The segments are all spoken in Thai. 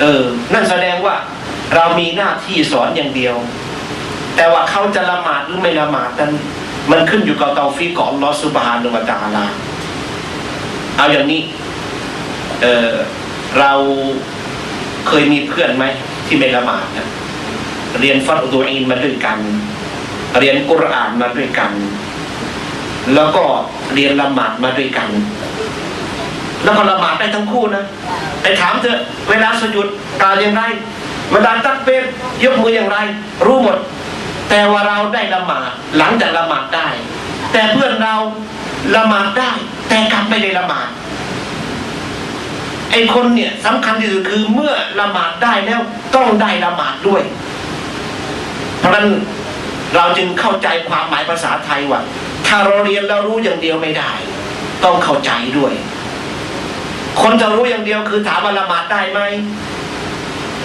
เออ นั่นแสดงว่าเรามีหน้าที่สอนอย่างเดียว แต่ว่าเขาจะละหมาดหรือไม่ละหมาดนั้นมันขึ้นอยู่กับเตาฟีกของลอสุบฮานุวะตาลาเอาอย่างนี้ เออเราเคยมีเพื่อนไหมที่ไม่ละหมาดนะเรียนฟัดอุดูอีนมาด้วยกัน เรียนกุรอานมาด้วยกัน แล้วก็เรียนละหมาดมาด้วยกัน แล้วก็ละหมาดได้ทั้งคู่นะไปถามเถอะเวลาสยุดกาวอย่างไรเวลาตักเบรยกมืออย่างไร รู้หมด แต่ว่าเราได้ละหมาดหลังจากละหมาดได้ แต่เพื่อนเราละหมาดได้ แต่กลับไม่ได้ละหมาดไอ้คนเนี่ยสำคัญที่สุดคือเมื่อละหมาดได้แล้วต้องได้ละหมาดด้วย เพราะฉะนั้นเราจึงเข้าใจความหมายภาษาไทยว่า ถ้าเราเรียนแล้วรู้อย่างเดียวไม่ได้ ต้องเข้าใจด้วย คนจะรู้อย่างเดียวคือถามว่าละหมาดได้ไหม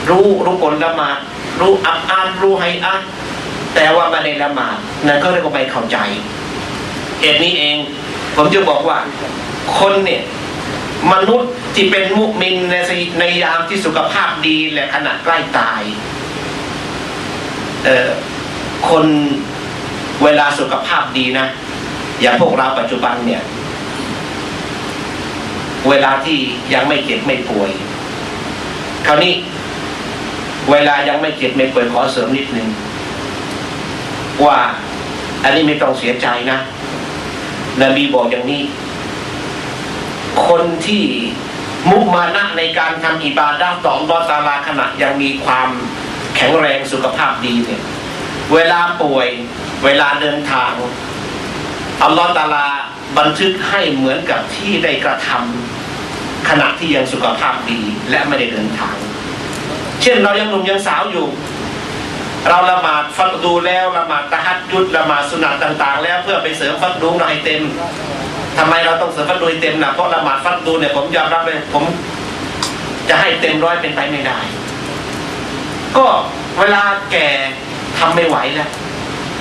รู้รู้ผลละหมาดรู้อับอานรู้ให้อ่านแต่ว่าไม่ได้ละหมาดนั่นก็เรียกว่าไม่เข้าใจเหตุนี้เอง ผมจะบอกว่า คนเนี่ยมนุษย์ที่เป็นมุมินในในยามที่สุขภาพดีและขณะใกล้ตายเอ่อคนเวลาสุขภาพดีนะ อย่างพวกเราปัจจุบันเนี่ย เวลาที่ยังไม่เจ็บไม่ป่วย คราวนี้ เวลายังไม่เจ็บไม่ป่วยขอเสริมนิดนึงว่าอันนี้ไม่ต้องเสียใจนะ นบีบอกอย่างนี้ คนที่มุมานะในการทำอิบาดาต่ออัลอตาลาขณะยังมีความแข็งแรงสุขภาพดีเนี่ย เวลาป่วย เวลาเดินทางอัลลอฮฺตาลา บันทึกให้เหมือนกับที่ได้กระทำขณะที่ยังสุขภาพดีและไม่ได้เดินทาง เช่นเรายังหนุ่มยังสาวอยู่ เราละหมาดฟัดดูแล้วละหมาดตะฮัดยุดละหมาดสุนัตต่าง ๆ แล้วเพื่อไปเสริมฟัดดูหน่อยเต็มทำไมเราต้องเสริมฟัดดูให้เต็มนะเพราะละหมาดฟัดดูเนี่ยผมยอมรับเลยผมจะให้เต็มร้อยเป็นไปไม่ได้ ก็เวลาแก่ทำไม่ไหวแล้ว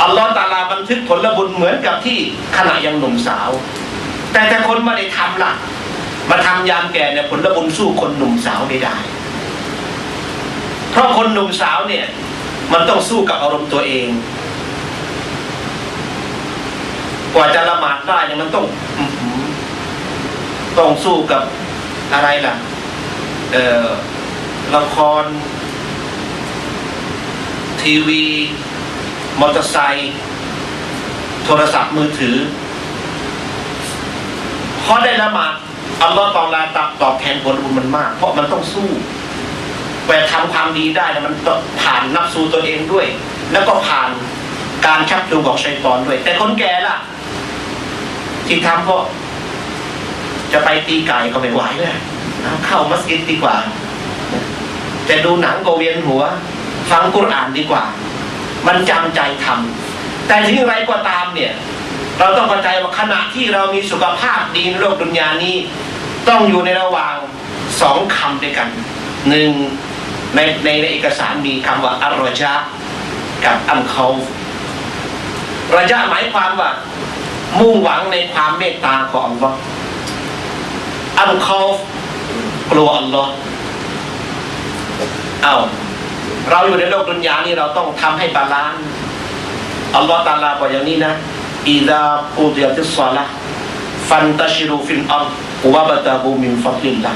อัลลอฮฺตาลาบันทึกผลบุญเหมือนกับที่ขณะยังหนุ่มสาว แต่แต่คนไม่ได้ทำล่ะ มาทำยามแก่เนี่ยผลบุญสู้คนหนุ่มสาวไม่ได้ เพราะคนหนุ่มสาวเนี่ย มันต้องสู้กับอารมณ์ตัวเอง กว่าจะละหมาดได้เนี่ยมันต้องต้องสู้กับอะไรล่ะ เอ่อละคร ทีวี มอเตอร์ไซค์โทรศัพท์มือถือพอได้ละหมาดอัลลอฮ์ตอลาตอบตอบแทนผลบุญมันมาก เพราะมันต้องสู้แต่ทำความดีได้นะมันผ่านนับสู้ตัวเองด้วย แล้วก็ผ่านการชักจูงของชัยตอนด้วย แต่คนแก่ล่ะ ที่ทำเพราะจะไปตีไก่ก็ไม่ไหวเลยเอาเข้ามัสยิดดีกว่าจะดูหนังก็เวียนหัว ฟังกุรอานดีกว่า มันจำใจทำแต่ถึงอย่างไรก็ตามเนี่ย เราต้องเข้าใจว่าขณะที่เรามีสุขภาพดีในโลกดุนยานี้ ต้องอยู่ในระหว่างสองคำด้วยกันหนึ่งในในในเอกสารมีคำว่าอัลรจากับอัลเขาระยะหมายความว่า มุ่งหวังในความเมตตาของอัลลอฮ์อัลเขากลัวอัลลอฮ์เอา เราอยู่ในโลกดุนยานี้เราต้องทำให้บาลานซ์อัลลอฮ์ตาลาบอกอย่างนี้นะอิดาอูดิยติสซาละฟันตาชิรูฟินอัลวะบะตาบูมินฟัดลิลละ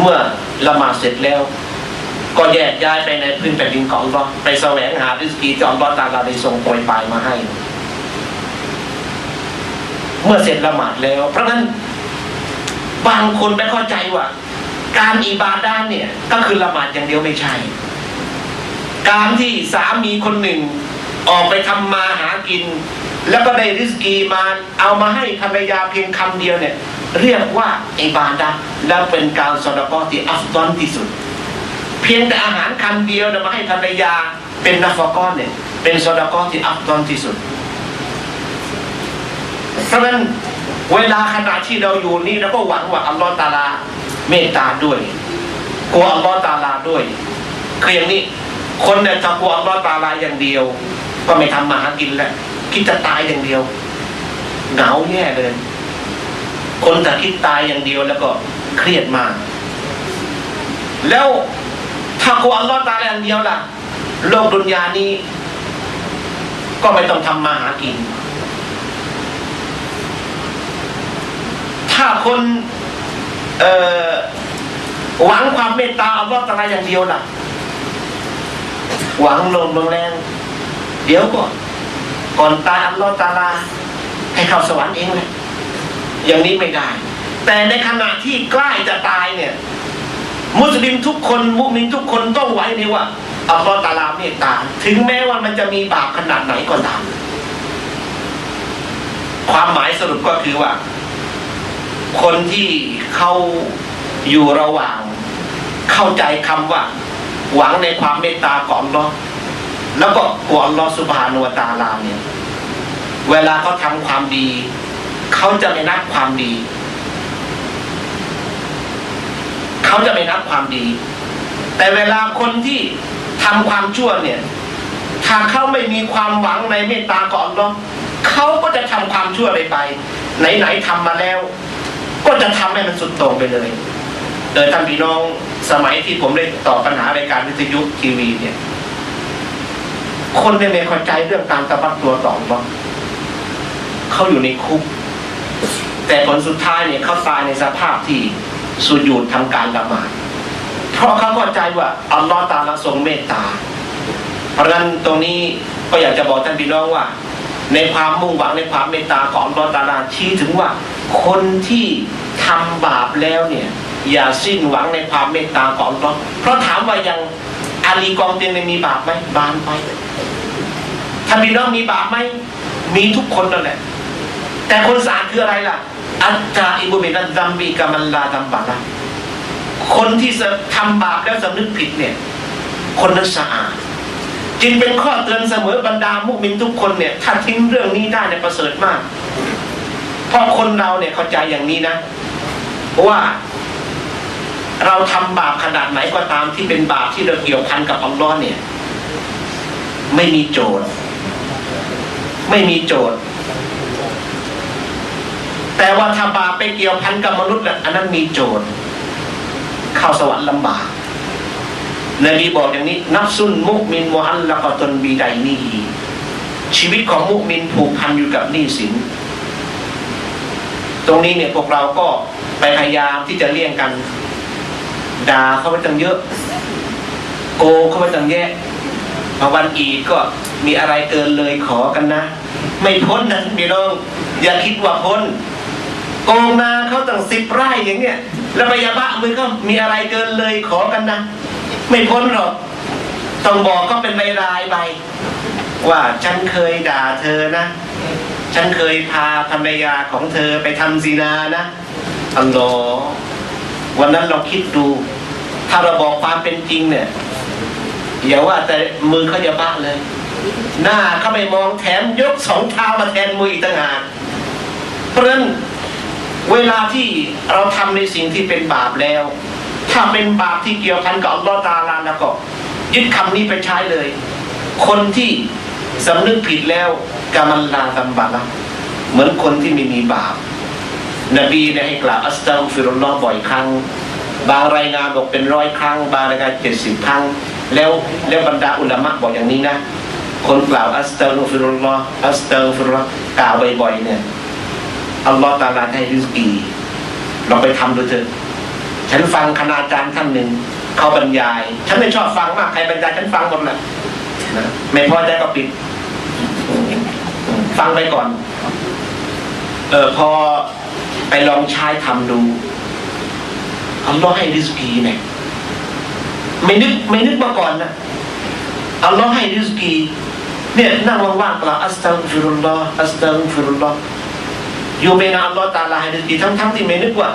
เมื่อละหมาดเสร็จแล้ว ก็แยกย้ายไปในพื้นแผ่นดินของอัลลอฮ์ไปแสวงหาริสกีที่อัลลอฮ์ตาลาได้ทรงโปรยปลายมาให้ เมื่อเสร็จละหมาดแล้ว เพราะนั้นบางคนไปเข้าใจว่า การอิบาดานเนี่ย ก็คือละหมาดอย่างเดียวไม่ใช่ การที่สามีคนหนึ่ง ออกไปทำมาหากิน แล้วก็ได้ริสกีมาเอามาให้ภรรยาเพียงคำเดียวเนี่ย เรียกว่าอิบาดะและเป็นการสอดกอที่อัฟดอนที่สุด เพียงแต่อาหารคำเดียวนี่ยมาให้ภรรยาเป็นนัฟกอนเนี่ยเป็นสอดกอที่อัฟดอนที่สุดเพราะฉะนั้นเวลาขณะที่เราอยู่นี่เราก็หวังว่าอัลลอฮ์ตาลาเมตตาด้วยกลัวอัลลอฮ์ตาลาด้วยคืออย่างนี้ คนเนี่ยจะกลัวอัลลอฮ์ตาลาอย่างเดียว ก็ไม่ทำมาหากินแล้วคิดจะตายอย่างเดียวเหงาแย่เลย คนแต่คิดตายอย่างเดียวแล้วก็เครียดมาก แล้วถ้ากลัวอัลลอฮ์ตาลาอย่างเดียวล่ะ โลกดุนยานี้ ก็ไม่ต้องทำมาหากิน ถ้าคนเอ่อหวังความเมตตาอัลลอฮ์ตาลาอย่างเดียวล่ะ หวังลมลงแรงเดี๋ยวก่อนก่อนตายอัลลอฮ์ตาลา ให้เข้าสวรรค์เองเลยอย่างนี้ไม่ได้ แต่ในขณะที่ใกล้จะตายเนี่ย มุสลิมทุกคนมุมินทุกคนต้องไว้ในว่าอัลลอฮ์ตาลาเมตตา ถึงแม้ว่ามันจะมีบาปขนาดไหนก็ตามความหมายสรุปก็คือว่า คนที่เขาอยู่ระหว่าง เข้าใจคำว่า หวังในความเมตตาของอัลลอฮ์แล้วก็กลัวอัลลอฮ์สุบฮานุวตาลาเนี่ย เวลาเขาทำความดี เขาจะไม่นับความดี เขาจะไม่นับความดี แต่เวลาคนที่ทำความชั่วเนี่ย ถ้าเขาไม่มีความหวังในเมตตาของอัลลอฮ์เขาก็จะทำความชั่วไรไป ไหนๆทำมาแล้ว ก็จะทำให้มันสุดโต่งไปเลยเออท่านพี่น้อง สมัยที่ผมได้ตอบปัญหารายการวิทยุทีวีเนี่ย คนเนี่ยไม่เข้าใจเรื่องการตะบักตัวต่ออัลลอฮ์เขาอยู่ในคุก แต่ผลสุดท้ายเนี่ยเขาตายในสภาพที่สุญูดทำการละหมาดเพราะเขาเข้าใจว่าอัลลอฮ์ตาลาทรงเมตตา เพราะฉะนั้นตรงนี้ก็อยากจะบอกท่านพี่น้องว่า ในความมุ่งหวังในความเมตตาของอัลลอฮ์ตาลาชี้ถึงว่า คนที่ทำบาปแล้วเนี่ย อย่าสิ้นหวังในความเมตตาของอัลลอฮ์เพราะถามว่ายังอาลีกองเตียงเนี่ยมีบาปไหมบานไปท่านพี่น้องมีบาปไหมมีทุกคนนั่นแหละ แต่คนสะอาดคืออะไรล่ะ อัตตาอิบุเมนัดัมบีกามันลาดัมบาละคนที่ทำบาปแล้วสำนึกผิดเนี่ย คนนั้นสะอาดจึงเป็นข้อเตือนเสมอบรรดามุมินทุกคนเนี่ยถ้าทิ้งเรื่องนี้ได้เนี่ยประเสริฐมากเพราะคนเราเนี่ยเข้าใจอย่างนี้นะว่า เราทำบาปขนาดไหนก็ตามที่เป็นบาปที่เราเกี่ยวพันกับอัลลอฮ์เนี่ย ไม่มีโจทย์ ไม่มีโจทย์ แต่ว่าถ้าบาปไปเกี่ยวพันกับมนุษย์น่ะอันนั้นมีโจทย์ เข้าสวรรค์ลำบากนบีบอกอย่างนี้ นับซุนมุมินมุอัลละกอตนบีไดนีฮีชีวิตของมุมินผูกพันอยู่กับหนี้สิน ตรงนี้เนี่ยพวกเราก็ไปพยายามที่จะเลี่ยงกัน ด่าเขาไปตั้งเยอะ โกเขาไปตั้งแยะพอวันอีกก็มีอะไรเกินเลยขอกันนะ ไม่พ้นนะพี่น้อง อย่าคิดว่าพ้นโกงนาเขาตั้งสิบไร่อย่างเงี้ยแล้วไปยาบะมือก็มีอะไรเกินเลยขอกันนะ ไม่พ้นหรอกต้องบอกก็เป็นรายๆไปว่าฉันเคยด่าเธอนะ ฉันเคยพาภรรยาของเธอไปทำซีนานะอัลลอฮ์วันนั้นเราคิดดู ถ้าเราบอกความเป็นจริงเนี่ยอย่าว่าแต่มือเขาจะบ้าเลย หน้าเขาไม่มองแถมยกสองเท้ามาแทนมืออีกต่างหากเพราะฉะนั้นเวลาที่เราทำในสิ่งที่เป็นบาปแล้ว ถ้าเป็นบาปที่เกี่ยวพันกับอัลลอฮ์ตาลาแล้วก็ยึดคำนี้ไปใช้เลย คนที่สำนึกผิดแล้วกามันลาตัมบาละเหมือนคนที่ไม่มีบาป นบีเนี่ยให้กล่าวอัสตัฆฟิรุลลอฮ์บ่อยครั้ง บางรายงานบอกเป็นร้อยครั้ง บางรายงานเจ็ดสิบครั้ง แล้วแล้วบรรดาอุลามะบอกอย่างนี้นะ คนกล่าวอัสตัฆฟิรุลลอฮ์อัสตัฆฟิรุลลอฮ์กล่าวบ่อยๆเนี่ยอัลลอฮ์ตาลาให้ริสกีลองไปทำดูเถอะฉันฟังคณาจารย์ท่านหนึ่งเขาบรรยาย ฉันไม่ชอบฟังมากใครบรรยายฉันฟังหมดแหละนะไม่พอใจก็ปิด ฟังไปก่อน เออพอไปลองใช้ทำดู อัลลอฮ์ให้ริสกีเนี่ยไม่นึกไม่นึกมาก่อนนะอัลลอฮ์ให้ริสกีเนี่ยนั่งว่างๆกล่าอัสตัฆฟิรุลลอฮ์อัสตัฆฟิรุลลอฮ์อยู่ในนามอัลลอฮ์ตาลาให้ริสกีทั้งๆที่ไม่นึกว่า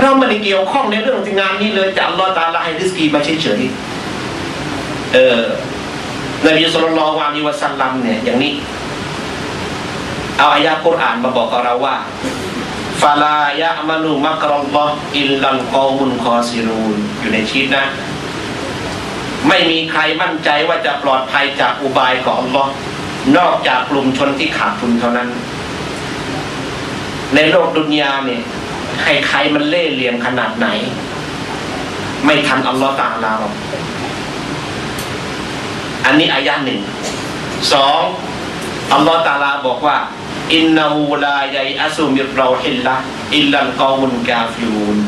เราไม่ได้เกี่ยวข้องในเรื่องงานนี้เลยแต่อัลลอฮ์ตาลาให้ริสกีมาเฉยๆเออนบีสุลต่านลวานิวะสัลลัมเนี่ยอย่างนี้ เอาอายะกุรอานมาบอกกับเราว่า ฟาลายะมานุมักรอลลออิลลัลกอมุนคอซิรูนอยู่ในชีตนะ ไม่มีใครมั่นใจว่าจะปลอดภัยจากอุบายของลอนอกจากกลุ่มชนที่ขาดทุนเท่านั้น ในโลกดุนยาเนี่ยใครๆมันเล่เหลี่ยมขนาดไหน ไม่ทันอัลลอฮ์ตาลาหรอกอันนี้อายะหนึ่งสองอัลลอฮ์ตาลาบอกว่า อินนาฮูลายัยอัสุมิเราฮิลละอิลลันกอมุนกาฟิรูน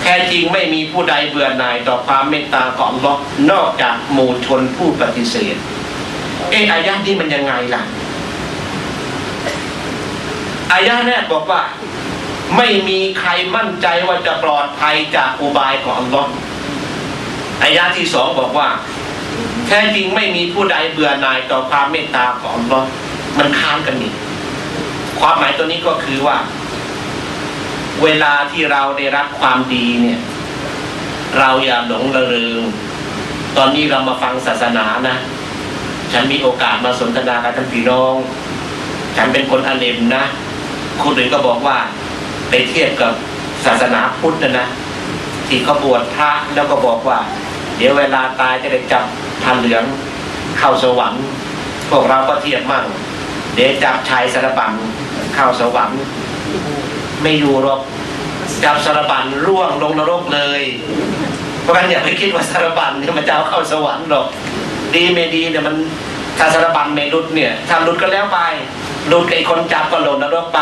แท้จริงไม่มีผู้ใดเบื่อหน่ายต่อความเมตตาของลอฮ์นอกจากหมู่ชนผู้ปฏิเสธ เอออายะนี้มันยังไงล่ะ อายะแรกบอกว่า ไม่มีใครมั่นใจว่าจะปลอดภัยจากอุบายของอัลลอฮ์อายะที่สองบอกว่า แท้จริงไม่มีผู้ใดเบื่อหน่ายต่อความเมตตาของอัลลอฮ์ มันค้านกันนี่ความหมายตัวนี้ก็คือว่า เวลาที่เราได้รับความดีเนี่ย เราอย่าหลงระเริง ตอนนี้เรามาฟังศาสนานะ ฉันมีโอกาสมาสนทนากับท่านพี่น้อง ฉันเป็นคนอาเลมนะคนอื่นก็บอกว่าไปเทียบกับศาสนาพุทธนะนะที่เขาบวชพระแล้วก็บอกว่า เดี๋ยวเวลาตายจะได้จับพันเหลืองเข้าสวรรค์พวกเราก็เทียบมั่ง เดี๋ยวจับชายสารบัญเข้าสวรรค์ไม่อยู่หรอกจับสารบัญร่วงลงนรกเลย เพราะฉะนั้นอย่าไปคิดว่าสารบัญเนี่ยมันจะเอาเข้าสวรรค์หรอก ดีไม่ดีเนี่ยมันถ้าสารบัญไม่หลุดเนี่ยถ้าหลุดก็แล้วไปหลุดไอ้คนจับก็หล่นรกไป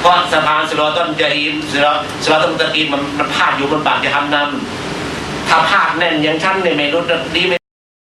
เพราะสะพานสุรต้นจะอิมสุรสุรต้นตะกีมันมันพาดอยู่บนปากจะทำนำถ้าพาดแน่นอย่างชั้นเนี่ยไม่หลุดดีไม่